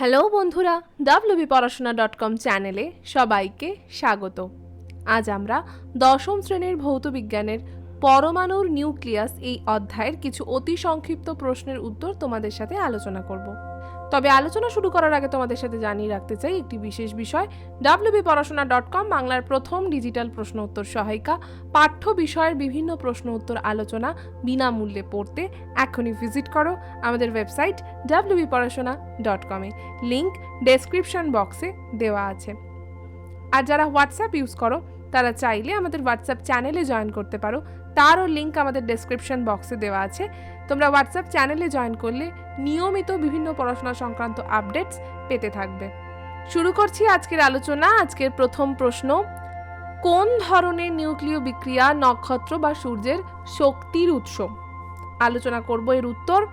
Hello বন্ধুরা WB পড়াশোনা dot com চ্যানেলে সবাইকে স্বাগত। আজ আমরা দশম শ্রেণির ভৌত বিজ্ঞানের পরমাণুর নিউক্লিয়াস এই অধ্যায়ের কিছু অতি সংক্ষিপ্ত প্রশ্নের উত্তর তোমাদের সাথে আলোচনা করব। তবে আলোচনা শুরু করার আগে তোমাদের সাথে জানিয়ে রাখতে চাই, একটি বিশেষ বিষয়। ডাব্লিউবি পড়াশোনা ডট কম বাংলার প্রথম ডিজিটাল প্রশ্ন উত্তর সহায়িকা। পাঠ্য বিষয়ের বিভিন্ন প্রশ্ন উত্তর আলোচনা বিনামূল্যে পড়তে এখনই ভিজিট করো আমাদের ওয়েবসাইট ডাব্লিউবি পড়াশোনা ডট কমে লিঙ্ক ডেসক্রিপশন বক্সে দেওয়া আছে। আর যারা হোয়াটসঅ্যাপ ইউজ করো, তারা চাইলে আমাদের হোয়াটসঅ্যাপ চ্যানেলে জয়েন করতে পারো। তারও লিঙ্ক আমাদের ডেসক্রিপশন বক্সে দেওয়া আছে। তোমরা হোয়াটসঅ্যাপ চ্যানেলে জয়েন করলে নিয়মিত বিভিন্ন পড়াশোনা সংক্রান্ত আপডেটস পেতে থাকবে। শুরু করছি আজকের আলোচনা, আজকের প্রথম প্রশ্ন। কোন ধরনের নিউক্লিয় বিক্রিয়া নক্ষত্র বা সূর্যের শক্তির উৎস? আলোচনা করব এর উত্তর।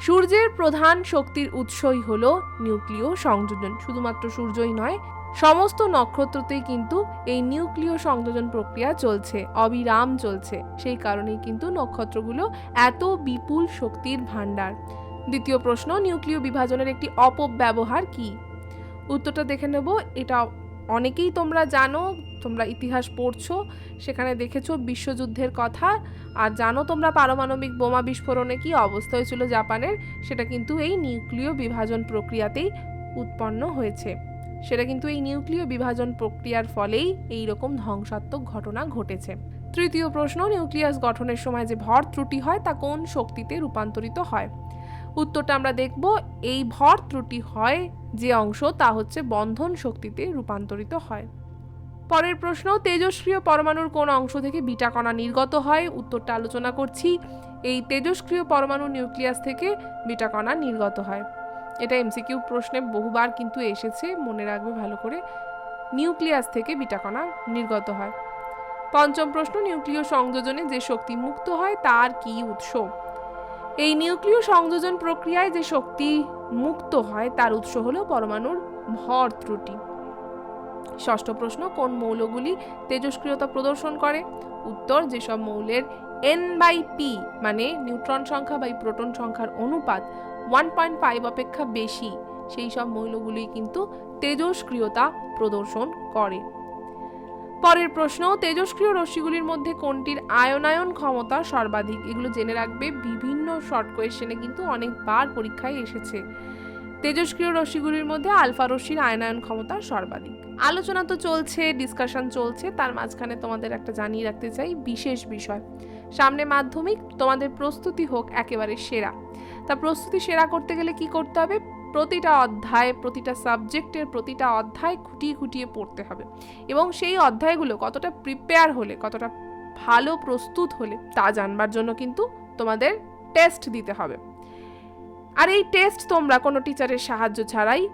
সূর্যের প্রধান শক্তির উৎসই হলো নিউক্লিয় সংযোজন, শুধুমাত্র সূর্যই নয় সমস্ত নক্ষত্রতেই কিন্তু এই নিউক্লিয় সংযোজন প্রক্রিয়া চলছে, অবিরাম চলছে। সেই কারণেই কিন্তু নক্ষত্রগুলো এত বিপুল শক্তির ভাণ্ডার। দ্বিতীয় প্রশ্ন, নিউক্লিয় বিভাজনের একটি অপব্যবহার কি? উত্তরটা দেখে নেব, এটা অনেকেই তোমরা জানো, তোমরা ইতিহাস পড়ছো, সেখানে দেখেছ বিশ্বযুদ্ধের কথা। আর জানো তোমরা পারমাণবিক বোমা বিস্ফোরণে কি অবস্থা হয়েছিল জাপানের? সেটা কিন্তু এই নিউক্লিয় বিভাজন প্রক্রিয়াতেই উৎপন্ন হয়েছে। সেটা কিন্তু এই নিউক্লিয় বিভাজন প্রক্রিয়ার ফলেই এই রকম ধ্বংসাত্মক ঘটনা ঘটেছে। তৃতীয় প্রশ্ন, নিউক্লিয়াস গঠনের সময় যে ভর ত্রুটি হয় তা কোন শক্তিতে রূপান্তরিত হয়? উত্তরটা আমরা দেখব, এই ভর ত্রুটি হয় যে অংশ তা হচ্ছে বন্ধন শক্তিতে রূপান্তরিত হয়। পরের প্রশ্ন, তেজস্ক্রিয় পরমাণুর কোন অংশ থেকে বিটা কণা নির্গত হয়? উত্তরটা আলোচনা করছি, এই তেজস্ক্রিয় পরমাণু নিউক্লিয়াস থেকে বিটা কণা নির্গত হয়। এটা এমসিকিউ প্রশ্নে বহুবার কিন্তু এসেছে, মনে রাখবে ভালো করে। নিউক্লিয়াস থেকে বিটা কণা নির্গত হয়। পঞ্চম প্রশ্ন, নিউক্লিয় সংযোজনে যে শক্তি মুক্ত হয় তার কি উৎস? এই নিউক্লিয় সংযোজন প্রক্রিয়ায় যে শক্তি মুক্ত হয় তার উৎস হল পরমাণুর ভর ত্রুটি। ষষ্ঠ প্রশ্ন, কোন মৌলগুলি তেজস্ক্রিয়তা প্রদর্শন করে? উত্তর, যেসব মৌলের এন বাই পি মানে নিউট্রন সংখ্যা বাই প্রোটন সংখ্যার অনুপাত ওয়ান পয়েন্ট ফাইভ অপেক্ষা বেশি। সেই সব মৌলগুলি কিন্তু তেজস্ক্রিয়তা প্রদর্শন করে। পরের প্রশ্ন, তেজস্ক্রিয় রশ্মিগুলির মধ্যে কোনটির আয়নায়ন ক্ষমতা সর্বাধিক? এগুলো জেনে রাখবে বিভিন্ন শর্ট কোয়েশ্চেনে কিন্তু অনেকবার পরীক্ষায় এসেছে। তেজস্ক্রিয় রশ্মিগুলির মধ্যে আলফা রশ্মির আয়নায়ন ক্ষমতা সর্বাধিক। আলোচনা তো চলছে ডিসকাশন চলছে, তার মাঝখানে তোমাদের একটা জানিয়ে রাখতে চাই বিশেষ বিষয়। সামনে মাধ্যমিক, তোমাদের প্রস্তুতি হোক একেবারে সেরা। তা প্রস্তুতি সেরা করতে গেলে কি করতে হবে? প্রতিটা অধ্যায়, প্রতিটা সাবজেক্টের প্রতিটা অধ্যায় খুঁটিয়ে খুঁটিয়ে পড়তে হবে। এবং সেই অধ্যায়গুলো কতটা প্রিপেয়ার হলে, কতটা ভালো প্রস্তুত হলে, তা জানবার জন্য কিন্তু তোমাদের টেস্ট দিতে হবে। আর এই টেস্ট তোমরা কোনো টিচারের সাহায্য ছাড়াই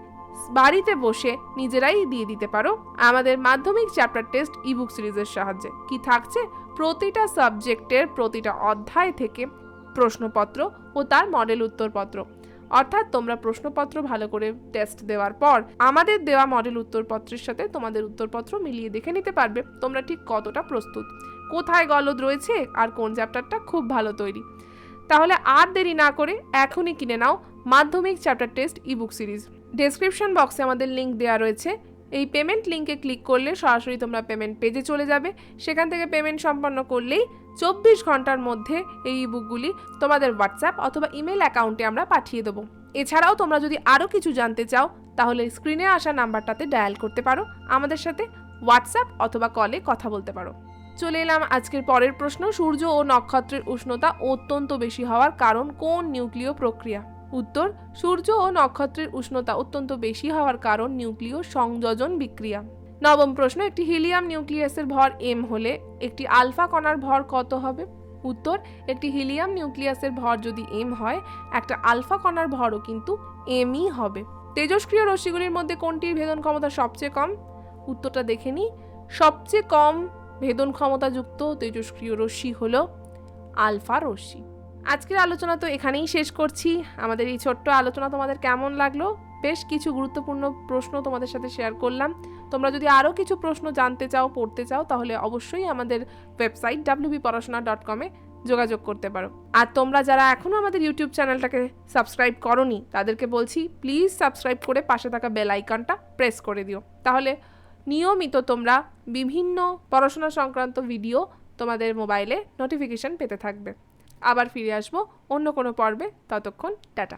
বাড়িতে বসে নিজেরাই দিয়ে দিতে পারো। আমাদের মাধ্যমিক চ্যাপ্টার টেস্ট ইবুক সিরিজের সাহায্যে। কি থাকছে? প্রতিটা সাবজেক্টের প্রতিটা অধ্যায় থেকে প্রশ্নপত্র ও তার মডেল উত্তরপত্র। অর্থাৎ তোমরা প্রশ্নপত্র ভালো করে টেস্ট দেওয়ার পর আমাদের দেওয়া মডেল উত্তরপত্রের সাথে তোমাদের উত্তরপত্র মিলিয়ে দেখে নিতে পারবে তোমরা ঠিক কতটা প্রস্তুত। কোথায় গলদ রয়েছে আর কোন চ্যাপ্টারটা খুব ভালো তৈরি। তাহলে আর দেরি না করে এখনই কিনে নাও Madhyamik chapter test ebook series description বক্সে আমাদের লিঙ্ক দেওয়া রয়েছে। এই পেমেন্ট লিঙ্কে ক্লিক করলে সরাসরি তোমরা পেমেন্ট পেজে চলে যাবে। সেখান থেকে পেমেন্ট সম্পন্ন করলেই চব্বিশ ঘণ্টার মধ্যে এই ইবুকগুলি তোমাদের হোয়াটসঅ্যাপ অথবা ইমেল অ্যাকাউন্টে আমরা পাঠিয়ে দেবো। এছাড়াও তোমরা যদি আরও কিছু জানতে চাও, তাহলে স্ক্রিনে আসা নাম্বারটাতে ডায়াল করতে পারো। আমাদের সাথে হোয়াটসঅ্যাপ অথবা কলে কথা বলতে পারো। চলে এলাম আজকের পরের প্রশ্ন। সূর্য ও নক্ষত্রের উষ্ণতা অত্যন্ত বেশি হওয়ার কারণ কোন নিউক্লিয় প্রক্রিয়া? উত্তর, সূর্য ও নক্ষত্রের উষ্ণতা অত্যন্ত বেশি হওয়ার কারণ নিউক্লিয় সংযোজন বিক্রিয়া। নবম প্রশ্ন, একটি হিলিয়াম নিউক্লিয়াসের ভর এম হলে একটি আলফা কণার ভর কত হবে? উত্তর, একটি হিলিয়াম নিউক্লিয়াসের ভর যদি এম হয়, একটা আলফা কণার ভরও কিন্তু এমই হবে। তেজস্ক্রিয় রশ্মিগুলির মধ্যে কোনটির ভেদন ক্ষমতা সবচেয়ে কম? উত্তরটা দেখে নিই। সবচেয়ে কম ভেদন ক্ষমতাযুক্ত তেজস্ক্রিয় রশ্মি হল আলফা রশ্মি। আজকের আলোচনা তো এখানেই শেষ করছি। আমাদের এই ছোট্ট আলোচনা তোমাদের কেমন লাগল? বেশ কিছু গুরুত্বপূর্ণ প্রশ্ন তোমাদের সাথে শেয়ার করলাম। তোমরা যদি আরও কিছু প্রশ্ন জানতে চাও, পড়তে চাও, তাহলে অবশ্যই আমাদের ওয়েবসাইট ডাব্লিউবি পড়াশোনা ডট কমে যোগাযোগ করতে পারো। আর তোমরা যারা এখনও আমাদের ইউটিউব চ্যানেলটাকে সাবস্ক্রাইব করনি, তাদেরকে বলছি, প্লিজ সাবস্ক্রাইব করে পাশে থাকা বেল আইকনটা প্রেস করে দিও। তাহলে নিয়মিত তোমরা বিভিন্ন পড়াশোনা সংক্রান্ত ভিডিও তোমাদের মোবাইলে নোটিফিকেশান পেতে থাকবে। আবার ফিরে আসব অন্য কোনো পর্বে। ততক্ষণ টাটা।